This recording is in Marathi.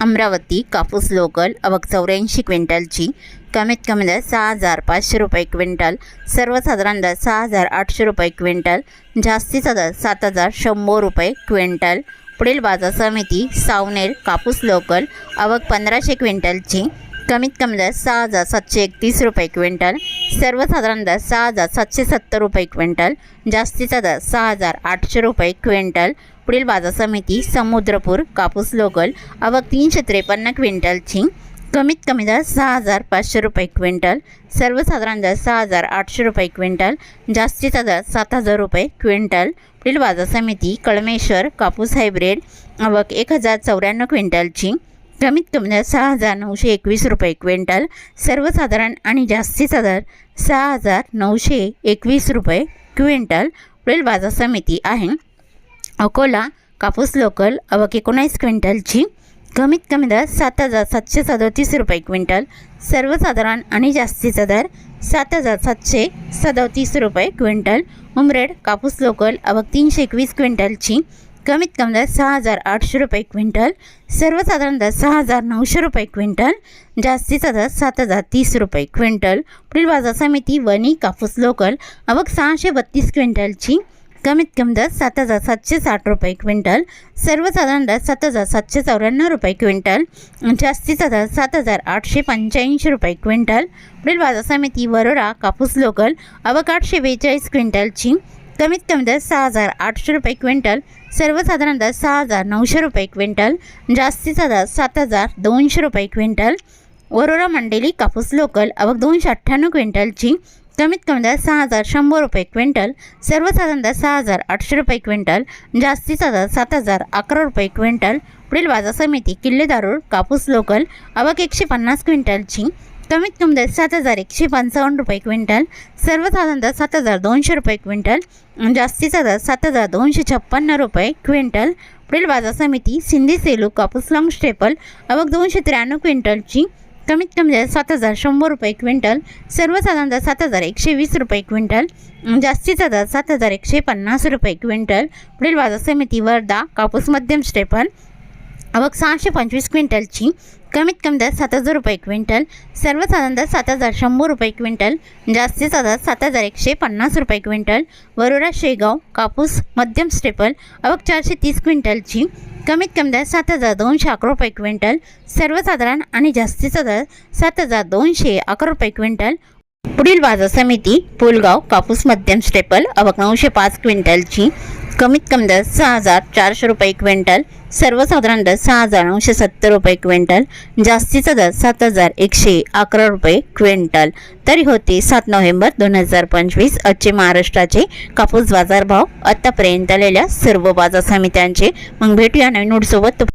अमरावती कापूस लोकल अवक चौऱ्याऐंशी क्विंटलची. कमीत कमी दर सहा हजार पाचशे रुपये क्विंटल. सर्वसाधारण दर सहा हजार आठशे रुपये क्विंटल. जास्तीचा दर सात हजार शंभर रुपये क्विंटल. पुढील बाजार समिती सावनेर कापूस लोकल अवक पंधराशे क्विंटलची. कमीत कमी दर सहा हजार सातशे एकतीस रुपये क्विंटल. सर्वसाधारण दर सहा हजार सातशे सत्तर रुपये क्विंटल. जास्तीचा दर सहा हजार आठशे रुपये क्विंटल. पुढील बाजार समिती समुद्रपूर कापूस लोकल अवक तीनशे त्रेपन्न क्विंटलची कमीत कमी दर सहा हजार पाचशे रुपये क्विंटल सर्वसाधारण दर सहा हजार आठशे रुपये क्विंटल जास्तीचा दर सात हजार रुपये क्विंटल. पुढील बाजार समिती कळमेश्वर कापूस हायब्रिड अवक एक हजार चौऱ्याण्णव क्विंटलची कमीत कमी दर सहा हजार नऊशे एकवीस रुपये क्विंटल सर्वसाधारण आणि जास्तीचा दर सहा हजार नऊशे एकवीस रुपये क्विंटल. पुढील बाजार समिती आहे अकोला कापूस लोकल अवक एकोणीस क्विंटलची कमीत कमी दर सात हजार सातशे सदोतीस रुपये क्विंटल सर्वसाधारण आणि जास्तीचा दर सात हजार सातशे सदोतीस रुपये क्विंटल उमरेड कापूस लोकल अवक तीनशे एकवीस क्विंटलची कमीत कमी दर सहा हजार आठशे रुपये क्विंटल सर्वसाधारण दर सहा हजार नऊशे रुपये क्विंटल जास्तीचा दर सात हजार तीस रुपये क्विंटल. पुढील बाजार समिती वणी कापूस लोकल अवक सहाशे बत्तीस क्विंटलची कमीत कमी दर सात हजार सातशे साठ रुपये क्विंटल. सर्वसाधारण दर सात हजार सातशे चौऱ्याण्णव रुपये क्विंटल. जास्तीचा दर सात हजार आठशे पंच्याऐंशी रुपये क्विंटल. पुढील बाजार समिती वरोरा कापूस लोकल अवक आठशे बेचाळीस क्विंटलची कमीत कमी दर सहा हजार आठशे रुपये क्विंटल. सर्वसाधारण दर सहा हजार नऊशे रुपये क्विंटल. जास्तीचा दर सात हजार दोनशे रुपये क्विंटल. वरोरा मंडेली कापूस लोकल अवक दोनशे अठ्ठ्याण्णव क्विंटलची कमीत कमी दर सहा हजार शंभर रुपये क्विंटल सर्वसाधारण दर सहा हजार आठशे रुपये क्विंटल जास्तीचा दर सात हजार अकरा रुपये क्विंटल पुढील बाजार समिती किल्लेदारूर कापूस लोकल अवक एकशे पन्नास क्विंटलची कमीत कमी दर सात हजार एकशे पंचावन्न रुपये क्विंटल सर्वसाधारण दर सात हजार दोनशे रुपये क्विंटल जास्तीचा दर सात हजार दोनशे छप्पन्न रुपये क्विंटल पुढील बाजार समिती सिंधी सेलू कापूस लॉंग स्टेपल अवक दोनशे त्र्याण्णव क्विंटलची कमीत कमी दर सात हजार शंभर रुपये क्विंटल सर्वसाधारण दर सात हजार एकशे वीस रुपये क्विंटल जास्तीचा दर सात हजार एकशे पन्नास रुपये क्विंटल. पुढील बाजार समिती वर्धा कापूस मध्यम स्टेपल आवक सहाशे पंचवीस क्विंटलची कमीत कमी दर सात हजार रुपये क्विंटल सर्वसाधारण दर सात हजार शंभर रुपये क्विंटल जास्तीचा दर सात हजार एकशे पन्नास रुपये क्विंटल वरोरा शेगाव कापूस मध्यम स्टेपल अवक चारशे तीस क्विंटलची कमीत कमी दर सात हजार दोनशे अकरा रुपये क्विंटल सर्वसाधारण आणि जास्तीचा दर सात हजार दोनशे अकरा रुपये क्विंटल. पुढील बाजार समिती पुलगाव कापूस मध्यम स्टेपल आवक नऊशे पाच क्विंटलची कमीत कमी दर सहा हजार चारशे रुपये क्विंटल सर्वसाधारण दर सहा हजार नऊशे सत्तर रुपये क्विंटल जास्तीचा दर सात हजार एकशे अकरा रुपये क्विंटल. तरी होते सात नोव्हेंबर दोन हजार पंचवीस आजचे महाराष्ट्राचे कापूस बाजारभाव आत्तापर्यंत आलेल्या सर्व बाजार समित्यांचे. मग भेटूया नवीन नोटसोबत.